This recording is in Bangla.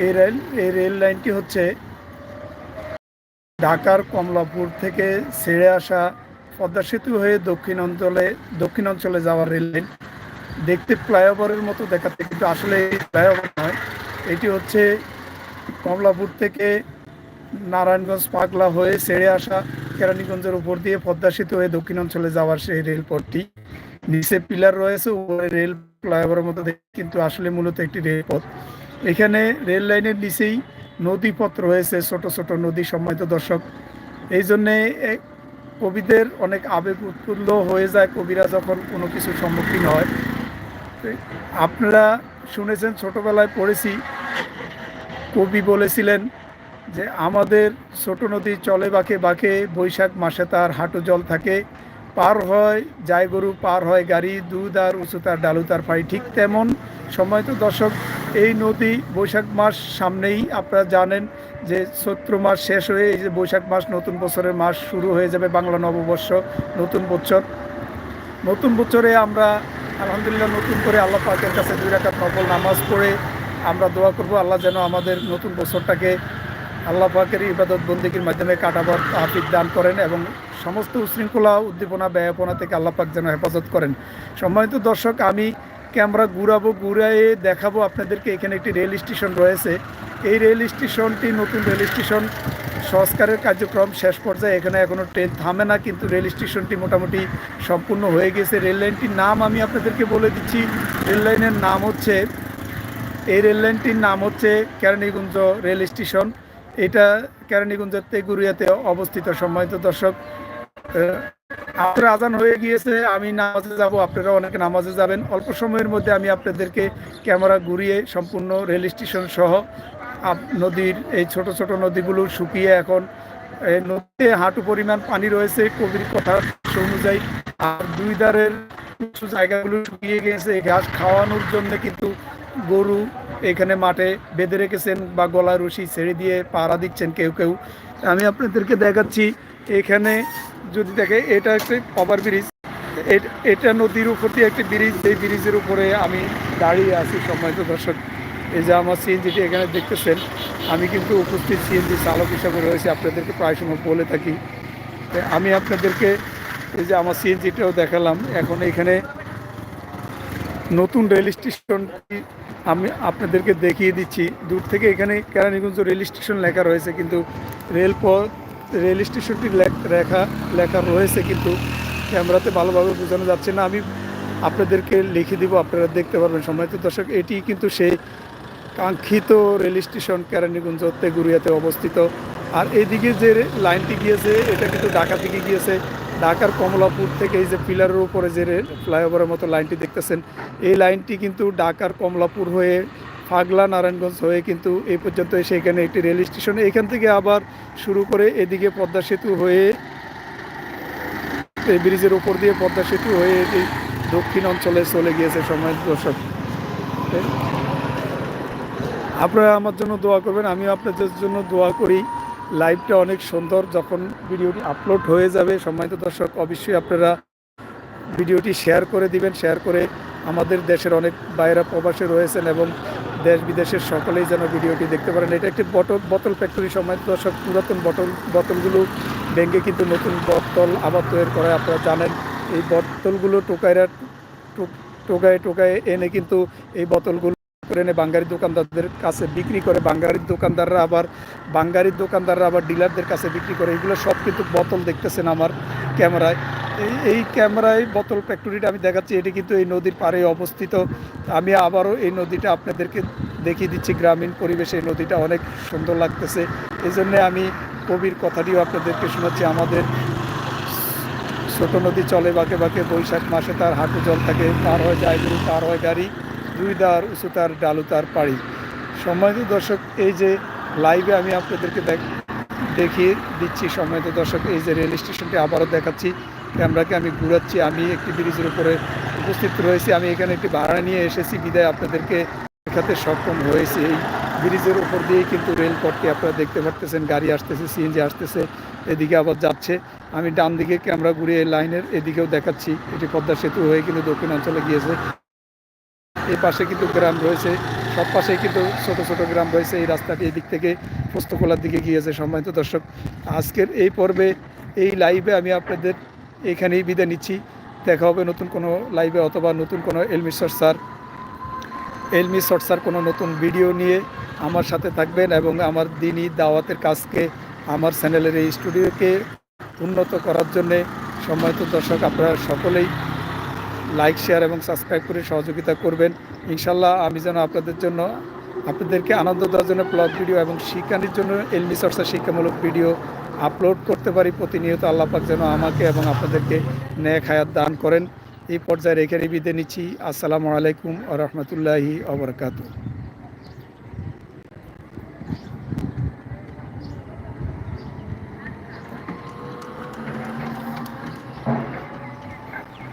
এই রেল এই রেল লাইনটি হচ্ছে ঢাকার কমলাপুর থেকে ছেড়ে আসা পদ্মা সেতু হয়ে দক্ষিণ অঞ্চলে দক্ষিণ অঞ্চলে যাওয়ার রেল লাইন। দেখতে ফ্লাইওভারের মতো দেখাচ্ছে কিন্তু আসলে ফ্লাইওভার নয়। এটি হচ্ছে কমলাপুর থেকে নারায়ণগঞ্জ পাগলা হয়ে ছেড়ে আসা কেরানীগঞ্জের উপর দিয়ে পদ্মা সেতু হয়ে দক্ষিণ অঞ্চলে যাওয়ার সেই রেলপথটি। নিচে পিলার রয়েছে রেল ফ্লাইওভারের মতো দেখতে, কিন্তু আসলে মূলত একটি রেলপথ। এখানে রেল লাইনের নিচেই নদীপথ রয়েছে, ছোট ছোট নদী সম্মানিত দর্শক। এই জন্যে কবিদের অনেক আবেগ উৎফুল্ল হয়ে যায় কবিরা যখন কোনো কিছুর সম্মুখীন হয়। আপনারা শুনেছেন, ছোটবেলায় পড়েছি, কবি বলেছিলেন যে, আমাদের ছোট নদী চলে বাঁকে বাঁকে, বৈশাখ মাসে তার হাঁটু জল থাকে। পার হয় যায় গরু, পার হয় গাড়ি, দুধ আর উঁচু তার ডালু তার পাই ঠিক তেমন। সময় তো দর্শক এই নদী বৈশাখ মাস সামনেই আপনারা জানেন যে চৈত্র মাস শেষ হয়ে এই যে বৈশাখ মাস নতুন বছরের মাস শুরু হয়ে যাবে বাংলা নববর্ষ, নতুন বছর। নতুন বছরে আমরা আলহামদুলিল্লাহ নতুন করে আল্লাহ পাকের কাছে দুই রাকাত নকল নামাজ পড়ে আমরা দোয়া করব, আল্লাহ যেন আমাদের নতুন বছরটাকে আল্লাহ পাকের ইবাদত বন্দিকির মাধ্যমে কাটাবার আফিক দান করেন এবং সমস্ত উশৃঙ্খলা, উদ্দীপনা, ব্যয়াপনা থেকে আল্লাহ পাক যেন হেফাজত করেন। সম্মানিত দর্শক, আমি ক্যামেরা ঘুরাবো ঘুরাইয়ে দেখাবো আপনাদেরকে। এখানে একটি রেল স্টেশন রয়েছে। এই রেল স্টেশনটি নতুন রেল স্টেশন সংস্কারের কার্যক্রম শেষ পর্যায়ে। এখানে এখনও ট্রেন থামে না, কিন্তু রেল স্টেশনটি মোটামুটি সম্পূর্ণ হয়ে গেছে। রেল লাইনটির নাম আমি আপনাদেরকে বলে দিচ্ছি। রেল লাইনের নাম হচ্ছে, এই রেল লাইনটির নাম হচ্ছে কেরানীগঞ্জ রেল স্টেশন। এটা কেরানীগঞ্জের তেগুরিয়াতে অবস্থিত সম্মানিত দর্শক আপনার আজান হয়ে গিয়েছে, আমি নামাজে যাব, আপনারা অনেকে নামাজে যাবেন। অল্প সময়ের মধ্যে আমি আপনাদেরকে ক্যামেরা ঘুরিয়ে সম্পূর্ণ রেল স্টেশন সহ নদীর এই ছোট ছোট নদীগুলো শুকিয়ে এখন নদীতে হাঁটু পরিমাণ পানি রয়েছে, কবির কথা অনুযায়ী। আর দুই ধারের কিছু জায়গাগুলো শুকিয়ে গেছে ঘাস খাওয়ানোর জন্য কিন্তু গরু এখানে মাঠে বেঁধে রেখেছেন বা গলায় রশি ছেড়ে দিয়ে পাড়া দিচ্ছেন কেউ কেউ। আমি আপনাদেরকে দেখাচ্ছি এখানে যদি দেখে, এটা একটা ওভার ব্রিজ এটা নদীর উপর দিয়ে একটি ব্রিজ এই ব্রিজের উপরে আমি দাঁড়িয়ে আছি সম্মানিত দর্শক। এই যে আমার সিএনজিটি এখানে দেখতেছেন, আমি কিন্তু উপস্থিত সিএনজি চালক হিসাবে রয়েছে, আপনাদেরকে প্রায় সময় বলে থাকি। আমি আপনাদেরকে এই যে আমার সিএনজিটাও দেখালাম। এখন এখানে নতুন রেল স্টেশনটি আমি আপনাদেরকে দেখিয়ে দিচ্ছি। দূর থেকে এখানে কেরানীগঞ্জ রেল স্টেশন লেখা রয়েছে, কিন্তু রেলপথ রেল স্টেশনটি লেখ- লেখা লেখা রয়েছে, কিন্তু ক্যামেরাতে ভালোভাবে বোঝানো যাচ্ছে না। আমি আপনাদেরকে লিখে দিব, আপনারা দেখতে পারবেন সম্মানিত দর্শক। এটি কিন্তু সেই কাঙ্ক্ষিত রেল স্টেশন কেরানীগঞ্জ তেগুরিয়াতে অবস্থিত। আর এদিকে যে লাইনটি গিয়েছে, এটা কিন্তু ঢাকা থেকে গিয়েছে। ঢাকার কমলাপুর থেকে এই যে পিলারের উপরে যে ফ্লাইওভারের মতো লাইনটি দেখতেছেন, এই লাইনটি কিন্তু ঢাকার কমলাপুর হয়ে ফাগলা নারায়ণগঞ্জ হয়ে কিন্তু এই পর্যন্ত এসে এখানে একটি রেল স্টেশন এখান থেকে আবার শুরু করে এদিকে পদ্মা সেতু হয়ে এই ব্রিজের ওপর দিয়ে পদ্মা সেতু হয়ে এটি দক্ষিণ অঞ্চলে চলে গিয়েছে সময় দর্শক। আপনারা আমার জন্য দোয়া করবেন, আমিও আপনাদের জন্য দোয়া করি। লাইভটা অনেক সুন্দর, যখন ভিডিওটি আপলোড হয়ে যাবে সম্মানিত দর্শক, অবশ্যই আপনারা ভিডিওটি শেয়ার করে দিবেন, শেয়ার করে আমাদের দেশের অনেক বাইরা প্রবাসে রয়েছেন এবং দেশ বিদেশের সকলেই যেন ভিডিওটি দেখতে পারেন। এটা একটি বটল বোতল ফ্যাক্টরি সম্মানিত দর্শক, পুরাতন বটল বোতলগুলো ভেঙে কিন্তু নতুন বোতল আবার তৈরি করে আপনারা জানেন, এই বোতলগুলো টোকাইরা টোকায় টোকায় এনে কিন্তু এই বোতলগুলো করে এনে বাঙ্গারি দোকানদারদের কাছে বিক্রি করে। বাঙ্গারির দোকানদাররা আবার, বাঙ্গারির দোকানদাররা আবার ডিলারদের কাছে বিক্রি করে। এগুলো সব কিন্তু বোতল দেখতেছেন আমার ক্যামেরায়। এই ক্যামেরায় বোতল ফ্যাক্টরিটা আমি দেখাচ্ছি, এটি কিন্তু এই নদীর পাড়ে অবস্থিত। আমি আবারও এই নদীটা আপনাদেরকে দেখিয়ে দিচ্ছি, গ্রামীণ পরিবেশে এই নদীটা অনেক সুন্দর লাগতেছে। এই জন্যে আমি কবির কথাটিও আপনাদেরকে শোনাচ্ছি। আমাদের ছোট নদী চলে বাঁকে বাঁকে, বৈশাখ মাসে তার হাঁটু জল থাকে, পার হয় যায় গরু পার হয় গাড়ি, দুই দার উঁচু তার ডালু তার পাড়ি। সম্মানিত দর্শক, এই যে লাইভে আমি আপনাদেরকে দেখ দেখিয়ে দিচ্ছি। সম্মানিত দর্শক, এই যে রেল স্টেশনটি আবারও দেখাচ্ছি। ক্যামেরাকে আমি ঘুরাচ্ছি, আমি একটি ব্রিজের উপরে উপস্থিত রয়েছি, আমি এখানে একটি ভাড়া নিয়ে এসেছি, বিদায় আপনাদেরকে দেখাতে সক্ষম হয়েছি। এই ব্রিজের উপর দিয়েই কিন্তু রেলপথটি আপনারা দেখতে পারতেছেন, গাড়ি আসতেছে, সিএনজি আসতেছে, এদিকে আবার যাচ্ছে। আমি ডান দিকে ক্যামেরা ঘুরিয়ে লাইনের এদিকেও দেখাচ্ছি, এটি পদ্মা সেতু হয়ে কিন্তু দক্ষিণ অঞ্চলে গিয়েছে। এই পাশে কিন্তু গ্রাম রয়েছে, সব পাশেই কিন্তু ছোট ছোট গ্রাম রয়েছে, এই রাস্তাটি এই দিক থেকে পোস্তকোলার দিকে গিয়েছে সম্মানিত দর্শক। আজকের এই পর্বে, এই লাইভে আমি আপনাদের এখানেই বিদায় নিচ্ছি। দেখা হবে নতুন কোনো লাইভে অথবা নতুন কোনো এলমি স্যার। এলমি চর্চার কোনো নতুন ভিডিও নিয়ে আমার সাথে থাকবেন এবং আমার দিনই দাওয়াতের কাজকে আমার চ্যানেলের এই স্টুডিওকে উন্নত করার জন্যে সম্মানিত দর্শক, আপনারা সকলেই লাইক শেয়ার এবং সাবস্ক্রাইব করে সহযোগিতা করবেন। ইনশাল্লাহ আমি যেন আপনাদের জন্য আপনাদেরকে আনন্দ দেওয়ার জন্য ব্লগ ভিডিও এবং শিক্ষানির জন্য এলমি চর্চা শিক্ষামূলক ভিডিও আপলোড করতে পারি। প্রতিনিয়ত আল্লাপাক যেন আমাকে এবং আপনাদেরকে ন্যাক হায়াত দান করেন। এই পর্যায়ে রেখে বিদে নিচ্ছি। আসসালামু আলাইকুম আ রহমতুল্লাহি আবরকাত